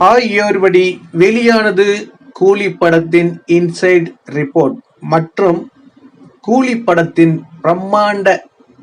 Hi everybody வெளியானது கூலி படத்தின் இன்சைட் ரிப்போர்ட் மற்றும் கூலி படத்தின் பிரம்மாண்ட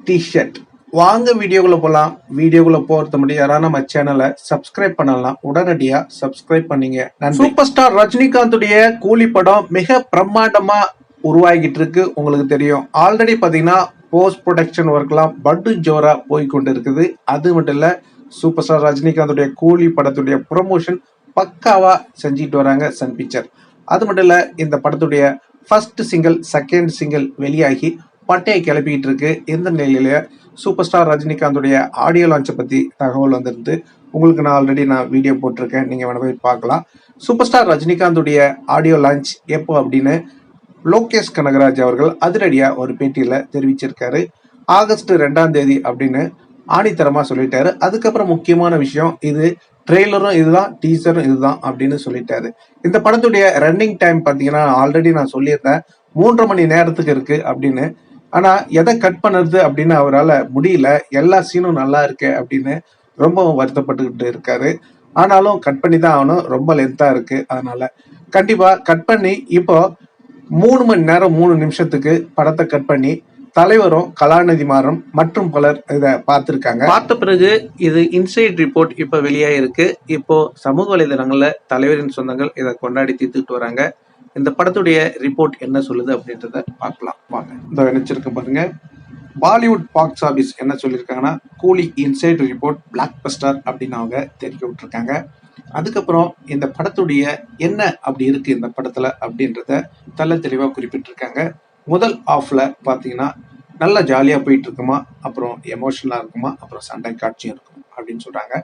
டிஷர்ட் வாங்க வீடியோக்குள்ள போகலாம் வீடியோக்குள்ள போகிறத முடியும் யாராவது நம்ம சேனலை சப்ஸ்கிரைப் பண்ணலாம் உடனடியாக சப்ஸ்கிரைப் பண்ணீங்க. சூப்பர் ஸ்டார் ரஜினிகாந்துடைய கூலி படம் மிக பிரம்மாண்டமாக உருவாகிட்டு இருக்கு உங்களுக்கு தெரியும். ஆல்ரெடி பார்த்தீங்கன்னா போஸ்ட் ப்ரொடக்ஷன் ஒர்க்லாம் பட்டு ஜோராக போய் கொண்டு இருக்குது அது மட்டும் இல்லை சூப்பர் ஸ்டார் ரஜினிகாந்துடைய கூலி படத்துடைய ப்ரொமோஷன் பக்காவா செஞ்சுட்டு வராங்க சன் பிக்சர் அது மட்டும் இல்ல இந்த படத்துடைய ஃபர்ஸ்ட் சிங்கிள் செகண்ட் சிங்கிள் வெளியாகி பட்டையை கிளப்பிக்கிட்டு இருக்கு. இந்த நிலையில சூப்பர் ஸ்டார் ரஜினிகாந்துடைய ஆடியோ லான்ச்சை பத்தி தகவல் வந்திருந்து உங்களுக்கு நான் ஆல்ரெடி நான் வீடியோ போட்டிருக்கேன். நீங்க வேணா போய் பார்க்கலாம். சூப்பர் ஸ்டார் ரஜினிகாந்துடைய ஆடியோ லான்ச் எப்போ அப்படின்னு லோகேஷ் கனகராஜ் அவர்கள் அதிரடியா ஒரு பேட்டியில தெரிவிச்சிருக்காரு. ஆகஸ்ட் ரெண்டாம் தேதி அப்படின்னு ஆணித்தரமா சொல்லிட்டாரு. அதுக்கப்புறம் முக்கியமான விஷயம் இது ட்ரெய்லரும் இதுதான் டீசரும் இதுதான் அப்படின்னு சொல்லிட்டாரு. இந்த படத்துடைய ரன்னிங் டைம் பாத்தீங்கன்னா ஆல்ரெடி நான் சொல்லியிருந்தேன். மூன்றரை மணி நேரத்துக்கு இருக்கு அப்படின்னு. ஆனா எதை கட் பண்ணுறது அப்படின்னு அவரால் முடியல. எல்லா சீனும் நல்லா இருக்கு அப்படின்னு ரொம்ப வருத்தப்பட்டுக்கிட்டு இருக்காரு. ஆனாலும் கட் பண்ணி தான் ஆகணும். ரொம்ப லென்த்தா இருக்கு அதனால. கண்டிப்பா கட் பண்ணி இப்போ மூணு மணி நேரம் மூணு நிமிஷத்துக்கு படத்தை கட் பண்ணி தலைவரும் கலாநிதி மாறும் மற்றும் பலர் இதை பார்த்துருக்காங்க. பார்த்த பிறகு இது இன்சைட் ரிப்போர்ட் இப்போ வெளியாயிருக்கு. இப்போ சமூக வலைதளங்களில் தலைவரின் சொந்தங்கள் இதை கொண்டாடி தீர்த்துட்டு வராங்க. இந்த படத்துடைய ரிப்போர்ட் என்ன சொல்லுது அப்படின்றத பார்க்கலாம். வாங்க. இந்த நினைச்சிருக்க பாருங்க. பாலிவுட் பாக்ஸ் ஆஃபீஸ் என்ன சொல்லியிருக்காங்கன்னா கூலி இன்சைட் ரிப்போர்ட் பிளாக் பஸ்டர் அப்படின்னு அவங்க தெரிவிக்க விட்டுருக்காங்க. அதுக்கப்புறம் இந்த படத்துடைய என்ன அப்படி இருக்கு இந்த படத்துல அப்படின்றத தெள்ள தெளிவாக குறிப்பிட்டிருக்காங்க. முதல் ஆஃப்ல பார்த்தீங்கன்னா நல்லா ஜாலியாக போயிட்டு இருக்குமா அப்புறம் எமோஷனலாக இருக்குமா அப்புறம் சண்டை காட்சியும் இருக்கும் அப்படின்னு சொல்கிறாங்க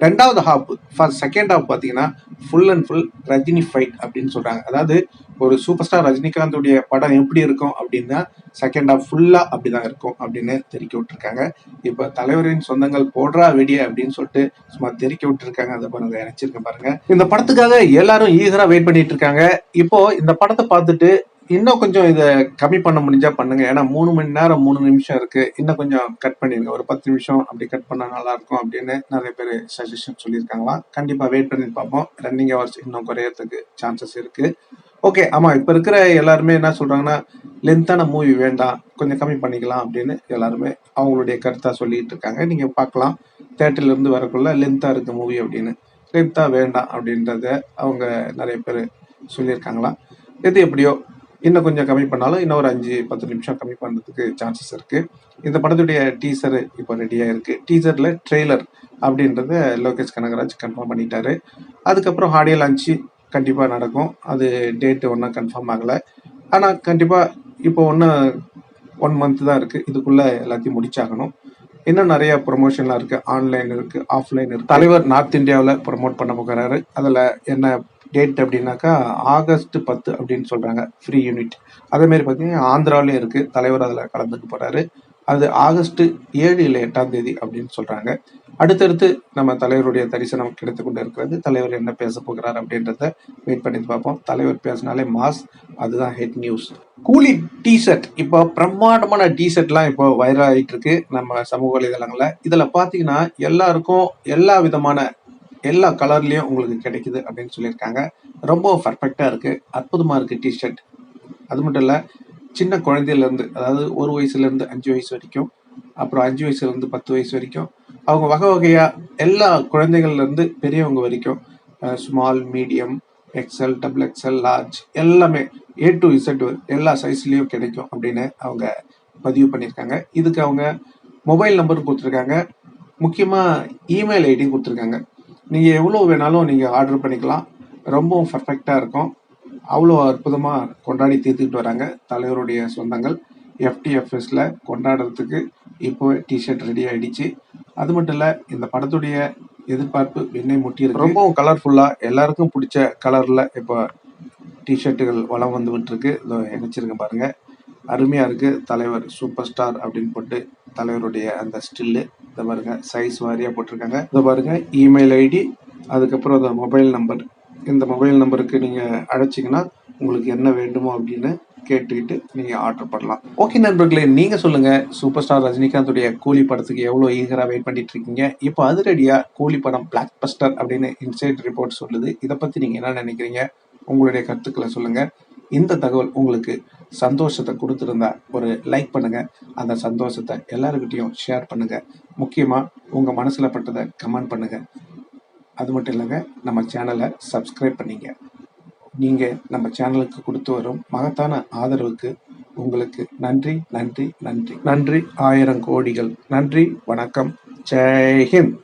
ரெண்டாவது ஹாப் ஃபர்ஸ்ட் செகண்ட் ஹாப் பார்த்தீங்கன்னா full and full Rajini fight அப்படின்னு சொல்கிறாங்க அதாவது ஒரு சூப்பர் ஸ்டார் ரஜினிகாந்துடைய படம் எப்படி இருக்கும் அப்படின்னா செகண்ட் ஹாப் அப்படி அப்படிதான் இருக்கும் அப்படின்னு தெரிவிக்க விட்டுருக்காங்க. இப்போ தலைவரின் சொந்தங்கள் போடுறா வெடிய அப்படின்னு சொல்லிட்டு சும்மா தெரிவிக்க விட்டுருக்காங்க. அதை பாருங்க நினச்சிருக்க பாருங்க. இந்த படத்துக்காக எல்லாரும் ஈகராக வெயிட் பண்ணிட்டு இருக்காங்க. இப்போ இந்த படத்தை பார்த்துட்டு இன்னும் கொஞ்சம் இதை கம்மி பண்ண முடிஞ்சா பண்ணுங்க. ஏன்னா மூணு மணி நேரம் மூணு நிமிஷம் இருக்கு. இன்னும் கொஞ்சம் கட் பண்ணிருங்க ஒரு பத்து நிமிஷம் அப்படி கட் பண்ணா நல்லா இருக்கும் அப்படின்னு நிறைய பேர் சஜஷன் சொல்லியிருக்காங்களாம். கண்டிப்பா வெயிட் பண்ணி பார்ப்போம். ரன்னிங் ஹவர்ஸ் இன்னும் குறையறதுக்கு சான்சஸ் இருக்கு. ஓகே ஆமா இப்ப இருக்கிற எல்லாருமே என்ன சொல்றாங்கன்னா லென்த்தான மூவி வேண்டாம். கொஞ்சம் கம்மி பண்ணிக்கலாம். அப்படின்னு எல்லாருமே அவங்களுடைய கருத்தா சொல்லிட்டு இருக்காங்க. நீங்க பார்க்கலாம். தேட்டர்ல இருந்து வரக்குள்ள லென்த்தா இருக்கு மூவி அப்படின்னு. லென்த்தா வேண்டாம் அப்படின்றத அவங்க நிறைய பேர் சொல்லியிருக்காங்களாம். எது எப்படியோ இன்னும் கொஞ்சம் கம்மி பண்ணாலும் இன்னும் ஒரு அஞ்சு பத்து நிமிஷம் கம்மி பண்ணுறதுக்கு சான்சஸ் இருக்கு. இந்த படத்துடைய டீசர் இப்போ ரெடியாக இருக்கு டீசரில் ட்ரெய்லர் அப்படின்றத லோகேஷ் கனகராஜ் கன்ஃபார்ம் பண்ணிட்டாரு. அதுக்கப்புறம் ஆடியோ லான்ச்சு கண்டிப்பாக நடக்கும். அது டேட்டு ஒன்றும் கன்ஃபார்ம் ஆகலை. ஆனால் கண்டிப்பாக இப்போ ஒன்று ஒன் மந்த் தான் இருக்குது இதுக்குள்ளே எல்லாத்தையும் முடிச்சாகணும். இன்னும் நிறைய ப்ரொமோஷன்லாம் இருக்குது ஆன்லைன் இருக்குது ஆஃப்லைன் இருக்குது தலைவர் நார்த் இந்தியாவில் ப்ரொமோட் பண்ண போகிறாரு அதில் என்ன டேட் அப்படின்னாக்கா ஆகஸ்ட் பத்து அப்படின்னு சொல்கிறாங்க ஃப்ரீ யூனிட் அதேமாரி பார்த்தீங்கன்னா ஆந்திராவிலையும் இருக்குது தலைவர் அதில் கலந்துக்க போகிறாரு அது ஆகஸ்ட் ஏழு இல்லை எட்டாம் தேதி அப்படின்னு சொல்கிறாங்க அடுத்தடுத்து நம்ம தலைவருடைய தரிசனம் கிடைத்து கொண்டு இருக்கிறது. தலைவர் என்ன பேச போகிறார் அப்படின்றத வெயிட் பண்ணி பார்ப்போம். தலைவர் பேசினாலே மாஸ் அதுதான் ஹெட் நியூஸ் கூலி டிஷர்ட் இப்போ பிரம்மாண்டமான டிஷர்ட்லாம் இப்போ வைரல் ஆகிட்டு இருக்கு. நம்ம சமூக வலைதளங்களில். இதில் பார்த்தீங்கன்னா எல்லாருக்கும் எல்லா விதமான எல்லா கலர்லேயும் உங்களுக்கு கிடைக்குது அப்படின்னு சொல்லியிருக்காங்க. ரொம்ப பர்ஃபெக்டாக இருக்குது அற்புதமாக இருக்குது டிஷர்ட் அது மட்டும் இல்லை சின்ன குழந்தையிலேருந்து அதாவது ஒரு வயசுலேருந்து அஞ்சு வயசு வரைக்கும் அப்புறம் அஞ்சு வயசுலேருந்து பத்து வயசு வரைக்கும் அவங்க வகை வகையாக எல்லா குழந்தைகள்லேருந்து பெரியவங்க வரைக்கும் small medium XL double XL large எல்லாமே ஏ டு இசட் எல்லா சைஸ்லேயும் கிடைக்கும் அப்படின்னு அவங்க பதிவு பண்ணியிருக்காங்க. இதுக்கு அவங்க மொபைல் நம்பர் கொடுத்துருக்காங்க. முக்கியமாக இமெயில் ஐடியும் கொடுத்துருக்காங்க. நீங்கள் எவ்வளோ வேணாலும் நீங்கள் ஆர்டர் பண்ணிக்கலாம். ரொம்பவும் பர்ஃபெக்டாக இருக்கும். அவ்வளோ அற்புதமாக கொண்டாடி தீர்த்துக்கிட்டு வராங்க தலைவருடைய சொந்தங்கள். எஃப்டிஎஃப்எஸில் கொண்டாடுறதுக்கு இப்போ டிஷர்ட் ரெடி ஆகிடுச்சு அது மட்டும் இல்லை இந்த படத்துடைய எதிர்பார்ப்பு விண்ணை முட்டி ரொம்பவும் கலர்ஃபுல்லாக எல்லாருக்கும் பிடிச்ச கலரில் இப்போ டிஷர்ட்டுகள் வளம் வந்து விட்டுருக்கு. இதோ நினச்சிருங்க பாருங்க. அருமையாக இருக்குது தலைவர் சூப்பர் ஸ்டார் அப்படின்னு போட்டு தலைவருடைய அந்த ஸ்டில்லு இதை பாருங்க சைஸ் வாரியாக போட்டிருக்காங்க. இதை பாருங்க இமெயில் ஐடி அதுக்கப்புறம் அந்த மொபைல் நம்பர் இந்த மொபைல் நம்பருக்கு நீங்கள் அழைச்சிங்கன்னா உங்களுக்கு என்ன வேண்டுமோ அப்படின்னு கேட்டுக்கிட்டு நீங்கள் ஆர்டர் பண்ணலாம். ஓகே நண்பர்களே நீங்கள் சொல்லுங்கள் சூப்பர் ஸ்டார் ரஜினிகாந்துடைய கூலி படத்துக்கு எவ்வளோ ஈகராக வெயிட் பண்ணிட்டு இருக்கீங்க? இப்போ அதிரடியா கூலி படம் பிளாக் பஸ்டர் அப்படின்னு இன்சைட் ரிப்போர்ட் சொல்லுது. இதை பற்றி நீங்கள் என்ன நினைக்கிறீங்க? உங்களுடைய கருத்துக்களை சொல்லுங்கள் இந்த தகவல் உங்களுக்கு சந்தோஷத்தை கொடுத்துருந்தா ஒரு லைக் பண்ணுங்க. அந்த சந்தோஷத்தை எல்லாருக்கிட்டையும் ஷேர் பண்ணுங்க. முக்கியமாக உங்கள் மனசில் பட்டதை கமெண்ட் பண்ணுங்க. அது மட்டும் இல்லைங்க நம்ம சேனலை சப்ஸ்கிரைப் பண்ணிங்க. நீங்கள் நம்ம சேனலுக்கு கொடுத்து வரும் மகத்தான ஆதரவுக்கு உங்களுக்கு நன்றி நன்றி நன்றி. நன்றி ஆயிரம் கோடிகள். நன்றி வணக்கம். ஜெய்ஹிந்த்